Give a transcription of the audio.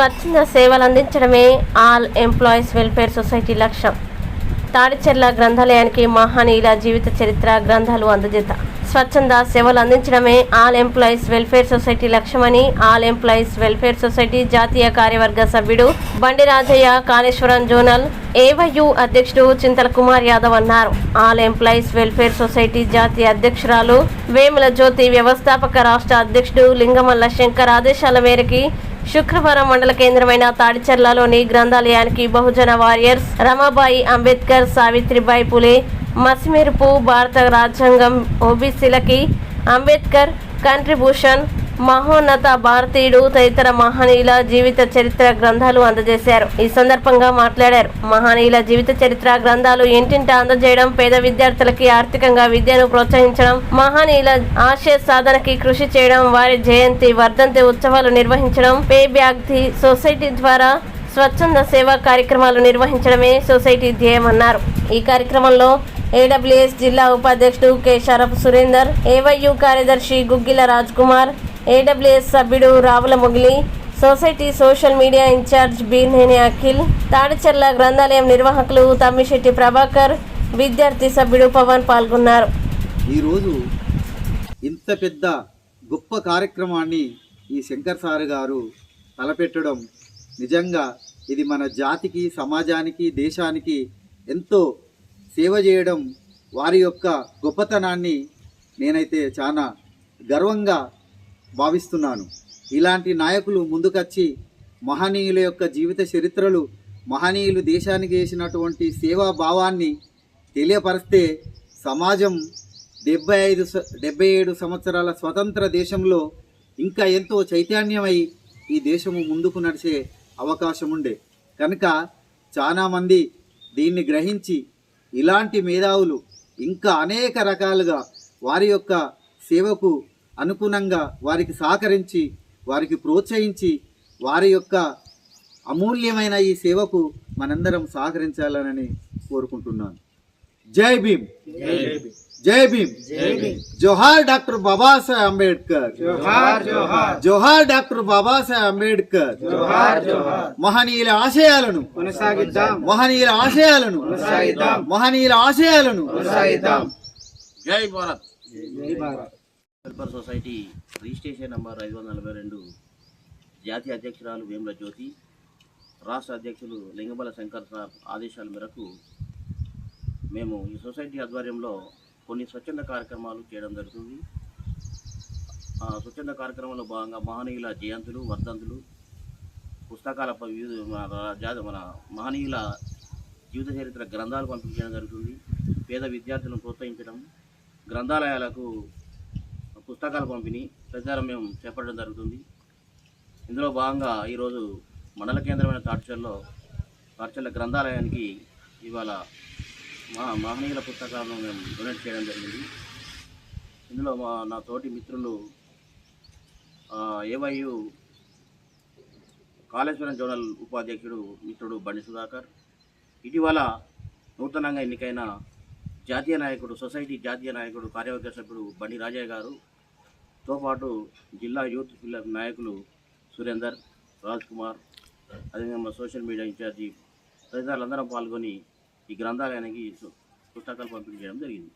స్వచ్ఛంద సేవలు అందించడమే ఆల్ ఎంప్లాయీస్ వెల్ఫేర్ సొసైటీ లక్ష్యం. తాడిచెర్ల గ్రంథాలయానికి మహనీయుల జీవిత చరిత్ర గ్రంథాలు అందజేత. స్వచ్ఛంద సేవలు అందించడమే ఆల్ ఎంప్లాయీస్ వెల్ఫేర్ సొసైటీ లక్ష్యమని ఆల్ ఎంప్లాయీస్ వెల్ఫేర్ సొసైటీ జాతీయ కార్యవర్గ సభ్యుడు బండి రాజయ్య కాళేశ్వరం జోనల్ ఏవయు అధ్యక్షుడు చింతల కుమార్ యాదవ్ అన్నారు. ఆల్ ఎంప్లాయీస్ వెల్ఫేర్ సొసైటీ జాతీయ అధ్యక్షురాలు వేముల జ్యోతి వ్యవస్థాపక రాష్ట్ర అధ్యక్షుడు లింగమల్ల శంకర్ ఆదేశాల మేరకి శుక్రవారం మండల కేంద్రమైన తాడిచెర్లలోని గ్రంథాలయానికి బహుజన వారియర్స్ రమాబాయి అంబేద్కర్ సావిత్రిబాయి పులే మసిమెరుపు భారత రాజ్యాంగం ఓబీసీలకి అంబేద్కర్ కంట్రిబ్యూషన్ మహోన్నత భారతీయుడు తదితర మహనీయుల జీవిత చరిత్ర గ్రంథాలు అందజేశారు. ఈ సందర్భంగా మాట్లాడారు. మహనీయుల జీవిత చరిత్ర గ్రంథాలు ఇంటింట అందజేయడం పేద విద్యార్థులకి ఆర్థికంగా విద్యను ప్రోత్సహించడం మహనీయుల ఆశయ సాధనకి కృషి చేయడం వారి జయంతి వర్ధంతి ఉత్సవాలు నిర్వహించడం పే బ్యాగ్ ది సొసైటీ ద్వారా స్వచ్ఛంద సేవా కార్యక్రమాలు నిర్వహించడమే సొసైటీ ధ్యేయమన్నారు. ఈ కార్యక్రమంలో ఏడబ్ల్యూఎస్ జిల్లా ఉపాధ్యక్షుడు కె. షరఫ్ సురేందర్ ఏవైయు కార్యదర్శి గుగ్గిల రాజ్ కుమార్ ఏడబ్ల్యూఎస్ సభ్యుడు Ravula Mogili society social media incharge Bineni Akhil Tadicherla గ్రంథాలయం నిర్వాహకులు తమ్మిశెట్టి ప్రభాకర్ విద్యార్థి సభ్యుడు పవన్ పాల్గొన్నారు. ఈరోజు ఇంత పెద్ద గొప్ప కార్యక్రమాన్ని ఈ శంకర్ సార్ గారు తలపెట్టడం నిజంగా ఇది మన జాతికి సమాజానికి దేశానికి ఎంతో సేవ చేయడం వారి యొక్క గొప్పతనాన్ని నేనైతే చాలా గర్వంగా భావిస్తున్నాను. ఇలాంటి నాయకులు ముందుకొచ్చి మహనీయుల యొక్క జీవిత చరిత్రలు మహనీయులు దేశానికి చేసినటువంటి సేవా భావాన్ని తెలియపరిస్తే సమాజం డెబ్బై ఐదు డెబ్బై ఏడు సంవత్సరాల స్వతంత్ర దేశంలో ఇంకా ఎంతో చైతన్యమై ఈ దేశము ముందుకు నడిచే అవకాశం ఉండే కనుక చాలామంది దీన్ని గ్రహించి ఇలాంటి మేధావులు ఇంకా అనేక రకాలుగా వారి యొక్క సేవకు అనుగుణంగా వారికి సహకరించి వారికి ప్రోత్సహించి వారి యొక్క అమూల్యమైన ఈ సేవకు మనందరం సహకరించాలని కోరుకుంటున్నాను. జై భీమ్. జై భీమ్. జోహార్ డాక్టర్ బాబాసాహెబ్ అంబేద్కర్. జోహార్ డాక్టర్ బాబాసాహెబ్ అంబేద్కర్. మహనీయుల ఆశయాలను. కొనసాగిద్దాం. మహనీయుల ఆశయాలను. కొనసాగిద్దాం. మహనీయుల ఆశయాలను. కొనసాగిద్దాం. జై భారత్. జై Bharat. Welfare society registration number ఐదు వందల నలభై రెండు. జాతీయ అధ్యక్షురాలు వేముల జ్యోతి రాష్ట్ర అధ్యక్షులు లింగబల శంకర్ సార్ ఆదేశాల మేరకు మేము ఈ సొసైటీ ఆధ్వర్యంలో కొన్ని స్వచ్ఛంద కార్యక్రమాలు చేయడం జరుగుతుంది. ఆ స్వచ్ఛంద కార్యక్రమంలో భాగంగా మహనీయుల జయంతులు వర్ధంతులు పుస్తకాల వివిధ మన మన మహనీయుల జీవిత చరిత్ర గ్రంథాలు పంపించడం జరుగుతుంది. పేద విద్యార్థులను ప్రోత్సహించడం గ్రంథాలయాలకు పుస్తకాల పంపిణీ. ప్రచారం మేము చేపట్టడం జరుగుతుంది. ఇందులో భాగంగా ఈరోజు మండల కేంద్రమైన తాడ్చల్లో తాడ్చల్ల గ్రంథాలయానికి ఇవాళ మా మహనీయుల పుస్తకాలను మేము డొనేట్ చేయడం జరిగింది. ఇందులో మా నా తోటి మిత్రులు ఏవైయు కాళేశ్వరం జోనల్ ఉపాధ్యక్షుడు మిత్రుడు బండి సుధాకర్. ఇటీవల నూతనంగా ఎన్నికైన జాతీయ నాయకుడు సొసైటీ జాతీయ నాయకుడు కార్యవర్గ సభ్యుడు బండి రాజయ్య గారు తో పాటు జిల్లా యూత్ పిల్లర్ నాయకులు సురేందర్ రాజ్ కుమార్ అదేవిధంగా మా సోషల్ మీడియా ఇన్ఛార్జి తదితరులందరం పాల్గొని ఈ గ్రంథాలయానికి సు- పుస్తకాలు పంపిణీ చేయడం జరిగింది.